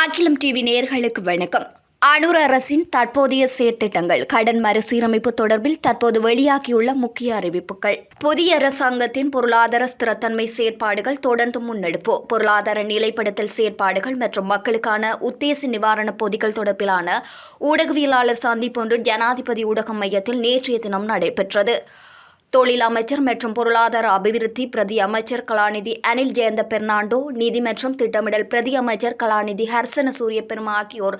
அகிலம் டிவி நேர்களுக்கு வணக்கம். அனூர் அரசின் தற்போதைய செயற்திட்டங்கள் கடன் மறுசீரமைப்பு தொடர்பில் தற்போது வெளியாகியுள்ள முக்கிய அறிவிப்புகள். புதிய அரசாங்கத்தின் பொருளாதார ஸ்திரத்தன்மை செயற்பாடுகள் தொடர்ந்து முன்னெடுப்பு. பொருளாதார நிலைப்படுத்தல் செயற்பாடுகள் மற்றும் மக்களுக்கான உத்தேச நிவாரண பொதிகள் தொடர்பிலான ஊடகவியலாளர் சந்திப்பொன்று ஜனாதிபதி ஊடகம் மையத்தில் நேற்றைய தினம் நடைபெற்றது. தொழில் அமைச்சர் மற்றும் பொருளாதார அபிவிருத்தி பிரதி அமைச்சர் கலாநிதி அனில் ஜெயந்த பெர்னாண்டோ நிதி மற்றும் திட்டமிடல் பிரதி அமைச்சர் கலாநிதி ஹர்சன சூரிய பெருமா ஆகியோர்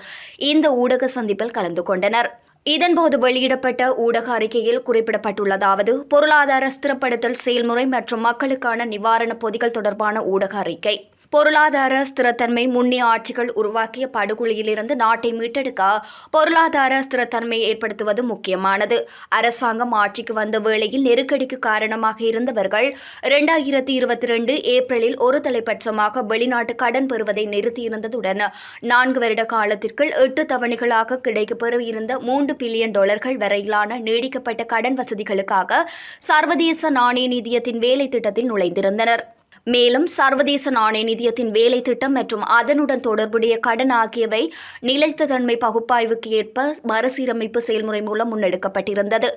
இந்த ஊடக சந்திப்பில் கலந்து கொண்டனர். இதன்போது வெளியிடப்பட்ட ஊடக அறிக்கையில் குறிப்பிடப்பட்டுள்ளதாவது பொருளாதார ஸ்திரப்படுத்தல் செயல்முறை மற்றும் மக்களுக்கான நிவாரண பொதிகள் தொடர்பான ஊடக அறிக்கை. பொருளாதார ஸ்திரத்தன்மை முன்னே ஆட்சிகள் உருவாக்கிய படுகொலியிலிருந்து நாட்டை மீட்டெடுக்க பொருளாதார ஸ்திரத்தன்மையை ஏற்படுத்துவது முக்கியமானது. அரசாங்கம் ஆட்சிக்கு வந்த வேளையில் நெருக்கடிக்கு காரணமாக இருந்தவர்கள் இரண்டாயிரத்தி இருபத்தி ரெண்டு ஏப்ரலில் ஒரு தலைப்பட்சமாக வெளிநாட்டு கடன் பெறுவதை நிறுத்தியிருந்ததுடன் நான்கு வருட காலத்திற்குள் எட்டு தவணைகளாக கிடைக்கப்பெற இருந்த மூன்று பில்லியன் டாலர்கள் வரையிலான நீடிக்கப்பட்ட கடன் வசதிகளுக்காக சர்வதேச நாணய நிதியத்தின் வேலை திட்டத்தில் நுழைந்திருந்தனர். மேலும் சர்வதேச நாணய நிதியத்தின் வேலை திட்டம் மற்றும் அதனுடன் தொடர்புடைய கடன் ஆகியவை நிலைத்த தன்மை பகுப்பாய்வுக்கு ஏற்ப மறுசீரமைப்பு செயல்முறை மூலம் முன்னெடுக்கப்பட்டிருந்தது.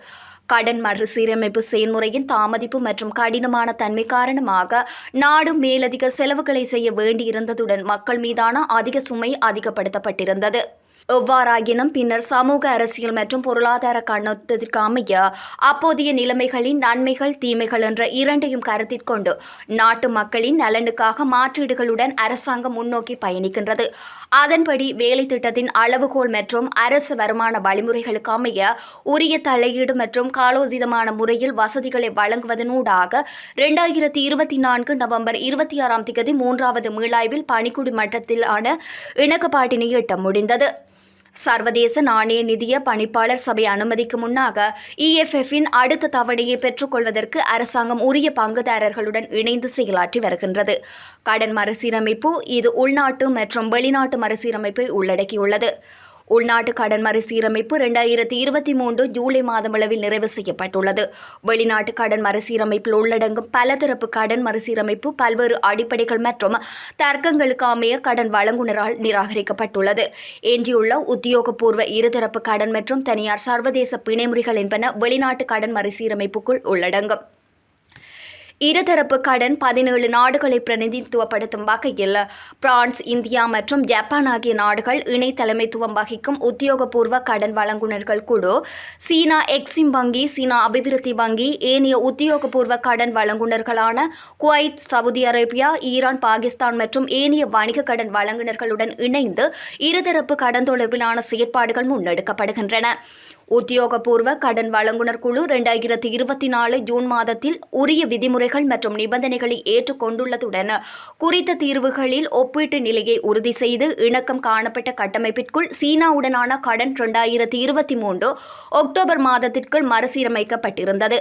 கடன் மறுசீரமைப்பு செயல்முறையின் தாமதிப்பு மற்றும் கடினமான தன்மை காரணமாக நாடு மேலதிக செலவுகளை செய்ய வேண்டியிருந்ததுடன் மக்கள் மீதான அதிக சுமை அதிகப்படுத்தப்பட்டிருந்தது. எவ்வாறாயினும் பின்னர் சமூக அரசியல் மற்றும் பொருளாதார கண்ணோட்டத்திற்கு அமைய அப்போதைய நிலைமைகளின் நன்மைகள் தீமைகள் என்ற இரண்டையும் கருத்தில் கொண்டு நாட்டு மக்களின் நலனுக்காக மாற்றீடுகளுடன் அரசாங்கம் முன்னோக்கி பயணிக்கின்றது. அதன்படி வேலை திட்டத்தின் அளவுகோல் மற்றும் அரசு வருமான வழிமுறைகளுக்கு அமைய உரிய தலையீடு மற்றும் காலோசிதமான முறையில் வசதிகளை வழங்குவதனூடாக இரண்டாயிரத்தி இருபத்தி நான்கு நவம்பர் இருபத்தி ஆறாம் தேதி மூன்றாவது மீளாய்வில் பணிக்குடி மட்டத்திலான இணக்கப்பாட்டினை எட்ட முடிந்தது. சர்வதேச நாணய நிதிய பணிப்பாளர் சபை அனுமதிக்கு முன்னாக இஎஃப்எஃப்பின் அடுத்த தவணையை பெற்றுக்கொள்வதற்கு அரசாங்கம் உரிய பங்குதாரர்களுடன் இணைந்து செயலாற்றி வருகின்றது. கடன் மறுசீரமைப்பு இது உள்நாட்டு மற்றும் வெளிநாட்டு மறுசீரமைப்பை உள்ளடக்கியுள்ளது. உள்நாட்டு கடன் மறுசீரமைப்பு இரண்டாயிரத்தி இருபத்தி மூன்று ஜூலை மாதமளவில் நிறைவு செய்யப்பட்டுள்ளது. வெளிநாட்டு கடன் மறுசீரமைப்பில் உள்ளடங்கும் பலதரப்பு கடன் மறுசீரமைப்பு பல்வேறு அடிப்படைகள் மற்றும் தர்க்கங்களுக்கு அமைய கடன் வழங்குனரால் நிராகரிக்கப்பட்டுள்ளது. எஞ்சியுள்ள உத்தியோகபூர்வ இருதரப்பு கடன் மற்றும் தனியார் சர்வதேச பிணைமுறைகள் என்பன வெளிநாட்டு கடன் மறுசீரமைப்புக்குள் உள்ளடங்கும். இருதரப்பு கடன் பதினேழு நாடுகளை பிரதிநிதித்துவப்படுத்தும் வகையில் பிரான்ஸ் இந்தியா மற்றும் ஜப்பான் ஆகிய நாடுகள் இணை தலைமைத்துவம் வகிக்கும் உத்தியோகபூர்வ கடன் வழங்குனர்கள் குழு சீனா எக்ஸிம் வங்கி சீனா அபிவிருத்தி வங்கி ஏனைய உத்தியோகபூர்வ கடன் வழங்குனர்களான Kuwait Saudi Arabia Iran Pakistan மற்றும் ஏனைய வணிக கடன் வழங்குனர்களுடன் இணைந்து இருதரப்பு கடன் தொடர்பிலான செயற்பாடுகள் முன்னெடுக்கப்படுகின்றன. உத்தியோகபூர்வ கடன் வழங்குனர் குழு இரண்டாயிரத்தி இருபத்தி நாலு ஜூன் மாதத்தில் உரிய விதிமுறைகள் மற்றும் நிபந்தனைகளை ஏற்றுக்கொண்டுள்ளதுடன் குறித்த தீர்வுகளில் ஒப்பீட்டு நிலையை உறுதி செய்து இணக்கம் காணப்பட்ட கட்டமைப்பிற்குள் சீனாவுடனான கடன் இரண்டாயிரத்தி இருபத்தி மூன்று அக்டோபர் மாதத்திற்குள் மறுசீரமைக்கப்பட்டிருந்தது.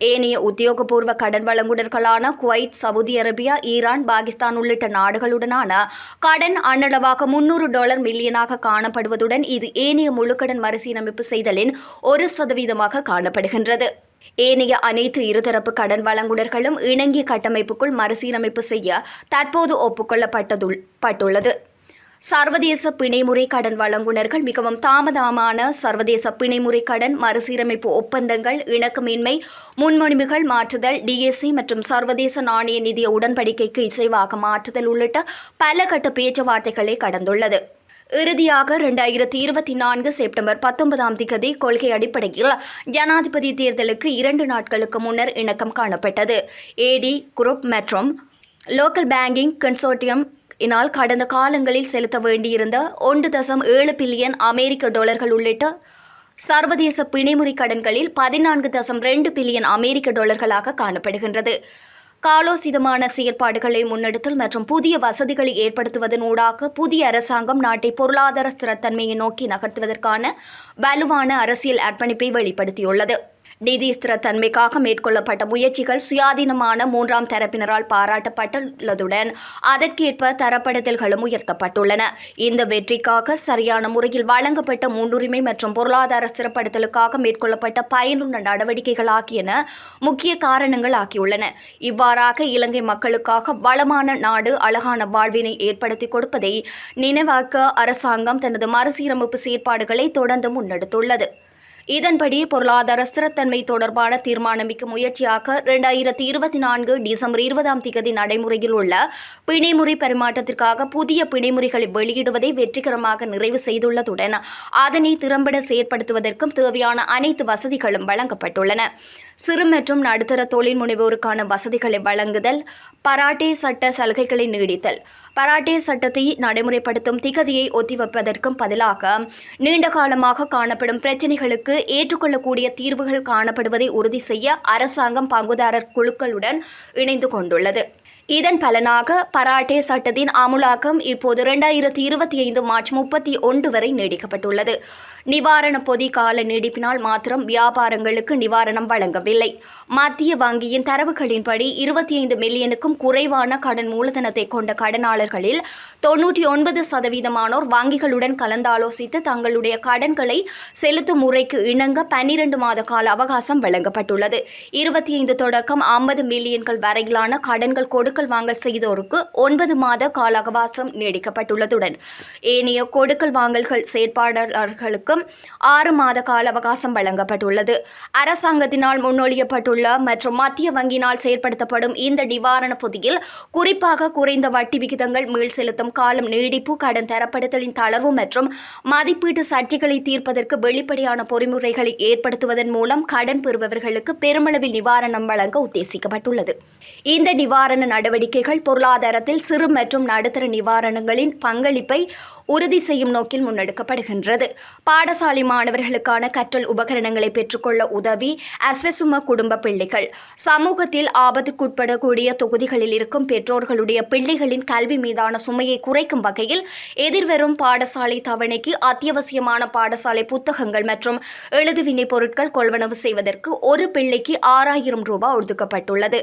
ஏனைய உத்தியோகபூர்வ கடன் வழங்குனர்களான Kuwait Saudi Arabia Iran Pakistan உள்ளிட்ட நாடுகளுடனான கடன் அன்னளவாக முன்னூறு டாலர் மில்லியனாக காணப்படுவதுடன் இது ஏனைய முழுக்கடன் மறுசீரமைப்பு செய்தலின் ஒரு சதவீதமாக காணப்படுகின்றது. ஏனைய அனைத்து இருதரப்பு கடன் வழங்குனர்களும் இணங்கிய கட்டமைப்புக்குள் மறுசீரமைப்பு செய்ய தற்போது ஒப்புக்கொள்ளப்பட்டதுள் பட்டுள்ளது. சர்வதேச பிணைமுறை கடன் வழங்குநர்கள் மிகவும் தாமதமான சர்வதேச பிணைமுறை கடன் மறுசீரமைப்பு ஒப்பந்தங்கள் இணக்கமின்மை முன்மொழிவுகள் மாற்றுதல் டிஎஸ்சி மற்றும் சர்வதேச நாணய நிதிய உடன்படிக்கைக்கு இசைவாக மாற்றுதல் உள்ளிட்ட பல கட்ட பேச்சுவார்த்தைகளை கடந்துள்ளது. இறுதியாக இரண்டாயிரத்தி இருபத்தி நான்கு செப்டம்பர் பத்தொன்பதாம் திகதி கொள்கை அடிப்படையில் ஜனாதிபதி தேர்தலுக்கு இரண்டு நாட்களுக்கு முன்னர் இணக்கம் காணப்பட்டது. ஏடி குரூப் மற்றும் லோக்கல் பேங்கிங் கன்சோர்டியம் இதனால் கடந்த காலங்களில் செலுத்த வேண்டியிருந்த ஒன்று தசம் ஏழு பில்லியன் அமெரிக்க டாலர்கள் உள்ளிட்ட சர்வதேச பிணைமுறை கடன்களில் பதினான்கு தசம் ரெண்டு பில்லியன் அமெரிக்க டாலர்களாக காணப்படுகின்றது. காலோசிதமான செயற்பாடுகளை முன்னெடுத்தல் மற்றும் புதிய வசதிகளை ஏற்படுத்துவதன் ஊடாக புதிய அரசாங்கம் நாட்டை பொருளாதார ஸ்திரத்தன்மையை நோக்கி நகர்த்துவதற்கான வலுவான அரசியல் அர்ப்பணிப்பை வெளிப்படுத்தியுள்ளது. நிதி ஸ்திரத்தன்மைக்காக மேற்கொள்ளப்பட்ட முயற்சிகள் சுயாதீனமான மூன்றாம் தரப்பினரால் பாராட்டப்பட்டுள்ளதுடன் அதற்கேற்ப தரப்படுத்தல்களும் உயர்த்தப்பட்டுள்ளன. இந்த வெற்றிக்காக சரியான முறையில் வழங்கப்பட்ட முன்னுரிமை மற்றும் பொருளாதார ஸ்திரப்படுத்தலுக்காக மேற்கொள்ளப்பட்ட பயனுள்ள நடவடிக்கைகள் ஆகியன முக்கிய காரணங்கள் ஆகியுள்ளன. இவ்வாறாக இலங்கை மக்களுக்காக வளமான நாடு அழகான வாழ்வினை ஏற்படுத்தி கொடுப்பதை நினைவாக்க அரசாங்கம் தனது மறுசீரமைப்பு செயற்பாடுகளை தொடர்ந்து முன்னெடுத்துள்ளது. இதன்படி பொருளாதார ஸ்திரத்தன்மை தொடர்பான தீர்மானமிக்க முயற்சியாக இரண்டாயிரத்தி இருபத்தி நான்கு டிசம்பர் இருபதாம் திகதி நடைமுறையில் உள்ள பிணைமுறை பரிமாற்றத்திற்காக புதிய பிணைமுறைகளை வெளியிடுவதை வெற்றிகரமாக நிறைவு செய்துள்ளதுடன் அதனை திறம்பட செயற்படுத்துவதற்கும் தேவையான அனைத்து வசதிகளும் வழங்கப்பட்டுள்ளன. சிறு மற்றும் நடுத்தர தொழில் முனைவோருக்கான வசதிகளை வழங்குதல் பராட்டே சட்ட சலுகைகளை நீடித்தல். பராட்டே சட்டத்தை நடைமுறைப்படுத்தும் திகதியை ஒத்திவைப்பதற்கும் பதிலாக நீண்ட காலமாக காணப்படும் பிரச்சினைகளுக்கு ஏற்றுக்கொள்ளக்கூடிய தீர்வுகள் காணப்படுவதை உறுதி செய்ய அரசாங்கம் பங்குதாரர் குழுக்களுடன் இணைந்து கொண்டுள்ளது. இதன் பலனாக பராட்டே சட்டத்தின் அமுலாக்கம் இப்போது இரண்டாயிரத்தி இருபத்தி ஐந்து மார்ச் முப்பத்தி ஒன்று வரை நீடிக்கப்பட்டுள்ளது. நிவாரண பொதி கால நீடிப்பினால் மாத்திரம் வியாபாரங்களுக்கு நிவாரணம் வழங்கவில்லை. மத்திய வங்கியின் தரவுகளின்படி இருபத்தி ஐந்து மில்லியனுக்கும் குறைவான கடன் மூலதனத்தை கொண்ட கடனாளர்களில் தொன்னூற்றி ஒன்பது சதவீதமானோர் வங்கிகளுடன் கலந்தாலோசித்து தங்களுடைய கடன்களை செலுத்தும் முறைக்கு இணங்க பன்னிரண்டு மாத கால அவகாசம் வழங்கப்பட்டுள்ளது. இருபத்தி ஐந்து தொடக்கம் ஐம்பது மில்லியன்கள் வரையிலான கடன்கள் கொடுக்கல் வாங்கல் செய்தோருக்கு ஒன்பது மாத கால அவகாசம் நீடிக்கப்பட்டுள்ளதுடன் ஏனைய கொடுக்கல் வாங்கல்கள் செயற்பாட்டாளர்களுக்கும் ஆறு மாத கால அவகாசம் வழங்கப்பட்டுள்ளது. அரசாங்கத்தினால் முன்மொழியப்பட்டுள்ள மற்றும் மத்திய வங்கியினால் செயற்படுத்தப்படும் இந்த நிவாரண பொதியில் குறிப்பாக குறைந்த வட்டி விகிதங்கள் மீள் செலுத்தும் காலம் நீடிப்பு கடன் தரப்படுத்தலின் தளர்வு மற்றும் மதிப்பீட்டு சர்ச்சைகளை தீர்ப்பதற்கு வெளிப்படையான பொறிமுறைகளை ஏற்படுத்துவதன் மூலம் கடன் பெறுபவர்களுக்கு பெருமளவில் நிவாரணம் வழங்க உத்தேசிக்கப்பட்டுள்ளது. இந்த நிவாரண நடவடிக்கைகள் பொருளாதாரத்தில் சிறு மற்றும் நடுத்தர நிவாரணங்களின் பங்களிப்பை உறுதி செய்யும் நோக்கில் முன்னெடுக்கப்படுகின்றது. பாடசாலை மாணவர்களுக்கான கற்றல் உபகரணங்களை பெற்றுக்கொள்ள உதவி அஸ்வசும குடும்ப பிள்ளைகள். சமூகத்தில் ஆபத்துக்குட்படக்கூடிய தொகுதிகளில் இருக்கும் பெற்றோர்களுடைய பிள்ளைகளின் கல்வி மீதான சுமையை குறைக்கும் வகையில் எதிர்வரும் பாடசாலை தவணைக்கு அத்தியாவசியமான பாடசாலை புத்தகங்கள் மற்றும் எழுதுவினை பொருட்கள் கொள்வனவு செய்வதற்கு ஒரு பிள்ளைக்கு ஆறாயிரம் ரூபாய் ஒதுக்கப்பட்டுள்ளது.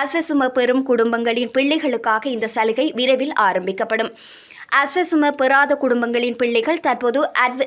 அஸ்வசும பெறும் குடும்பங்களின் பிள்ளைகளுக்காக இந்த சலுகை விரைவில் ஆரம்பிக்கப்படும். அஸ்வசம பெறாத குடும்பங்களின் பிள்ளைகள் தற்போது அட்வ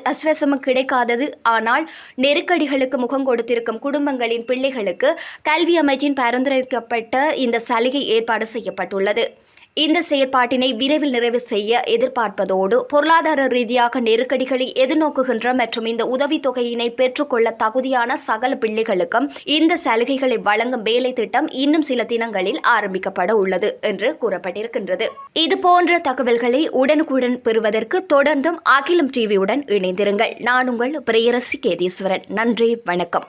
கிடைக்காதது. ஆனால் நெருக்கடிகளுக்கு முகம் கொடுத்திருக்கும் குடும்பங்களின் பிள்ளைகளுக்கு கல்வி அமைச்சின் பரிந்துரைக்கப்பட்ட இந்த சலுகை ஏற்பாடு செய்யப்பட்டுள்ளது. இந்த செயற்பாட்டினை விரைவில் நிறைவு செய்ய எதிர்பார்ப்பதோடு பொருளாதார ரீதியாக நெருக்கடிகளை எதிர்நோக்குகின்ற மற்றும் இந்த உதவித்தொகையினை பெற்றுக்கொள்ள தகுதியான சகல பிள்ளைகளுக்கும் இந்த சலுகைகளை வழங்கும் வேலை திட்டம் இன்னும் சில தினங்களில் ஆரம்பிக்கப்பட உள்ளது என்று கூறப்பட்டிருக்கின்றது. இது போன்ற தகவல்களை உடனுக்குடன் பெறுவதற்கு தொடர்ந்தும் அகிலம் டிவியுடன் இணைந்திருங்கள். நான் உங்கள் பிரியரசி கேதீஸ்வரன். நன்றி வணக்கம்.